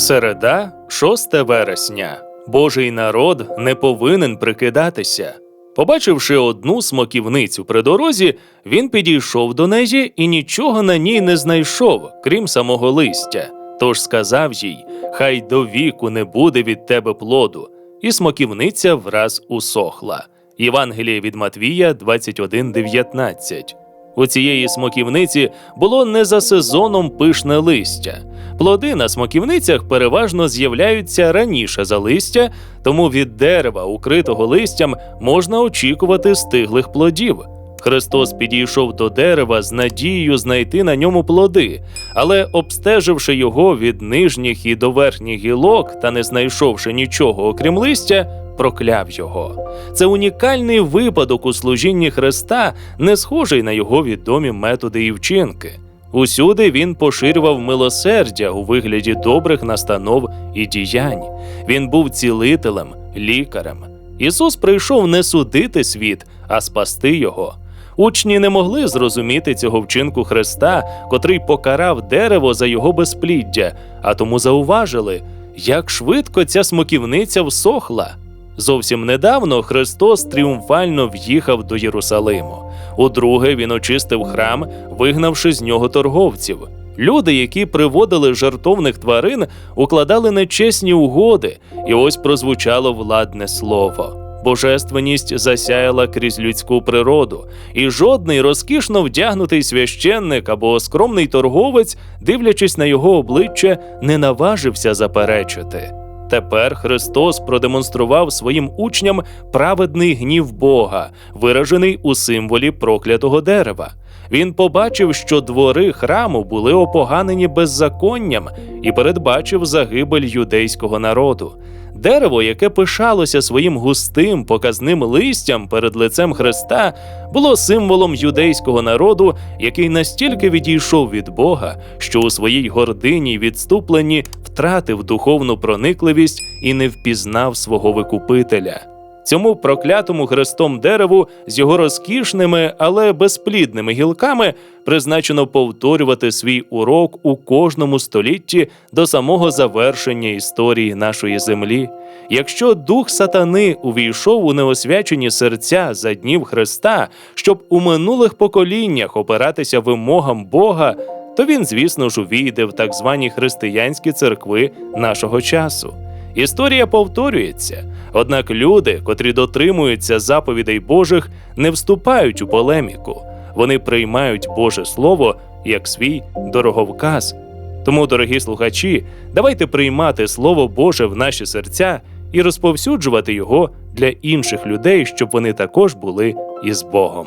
Середа, 6 вересня. Божий народ не повинен прикидатися. Побачивши одну смоківницю при дорозі, він підійшов до неї і нічого на ній не знайшов, крім самого листя. Тож сказав їй: Хай до віку не буде від тебе плоду. І смоківниця враз усохла. Євангеліє від Матвія 21.19. У цієї смоківниці було не за сезоном пишне листя. Плоди на смоківницях переважно з'являються раніше за листя, тому від дерева, укритого листям, можна очікувати стиглих плодів. Христос підійшов до дерева з надією знайти на ньому плоди, але, обстеживши його від нижніх і до верхніх гілок та не знайшовши нічого окрім листя, прокляв його. Це унікальний випадок у служінні Христа, не схожий на його відомі методи і вчинки. Усюди він поширював милосердя у вигляді добрих настанов і діянь. Він був цілителем, лікарем. Ісус прийшов не судити світ, а спасти його. Учні не могли зрозуміти цього вчинку Христа, котрий покарав дерево за його безпліддя, а тому зауважили, як швидко ця смоківниця всохла. Зовсім недавно Христос тріумфально в'їхав до Єрусалиму. Удруге він очистив храм, вигнавши з нього торговців. Люди, які приводили жартовних тварин, укладали нечесні угоди, і ось прозвучало владне слово. Божественність засяяла крізь людську природу, і жодний розкішно вдягнутий священник або скромний торговець, дивлячись на його обличчя, не наважився заперечити. Тепер Христос продемонстрував своїм учням праведний гнів Бога, виражений у символі проклятого дерева. Він побачив, що двори храму були опоганені беззаконням і передбачив загибель юдейського народу. Дерево, яке пишалося своїм густим показним листям перед лицем Христа, було символом юдейського народу, який настільки відійшов від Бога, що у своїй гордині й відступленні втратив духовну проникливість і не впізнав свого викупителя. Цьому проклятому хрестом дереву з його розкішними, але безплідними гілками призначено повторювати свій урок у кожному столітті до самого завершення історії нашої землі. Якщо дух сатани увійшов у неосвячені серця за днів Христа, щоб у минулих поколіннях опиратися вимогам Бога, то він, звісно ж, увійде в так звані християнські церкви нашого часу. Історія повторюється, однак люди, котрі дотримуються заповідей Божих, не вступають у полеміку. Вони приймають Боже Слово як свій дороговказ. Тому, дорогі слухачі, давайте приймати Слово Боже в наші серця і розповсюджувати його для інших людей, щоб вони також були із Богом.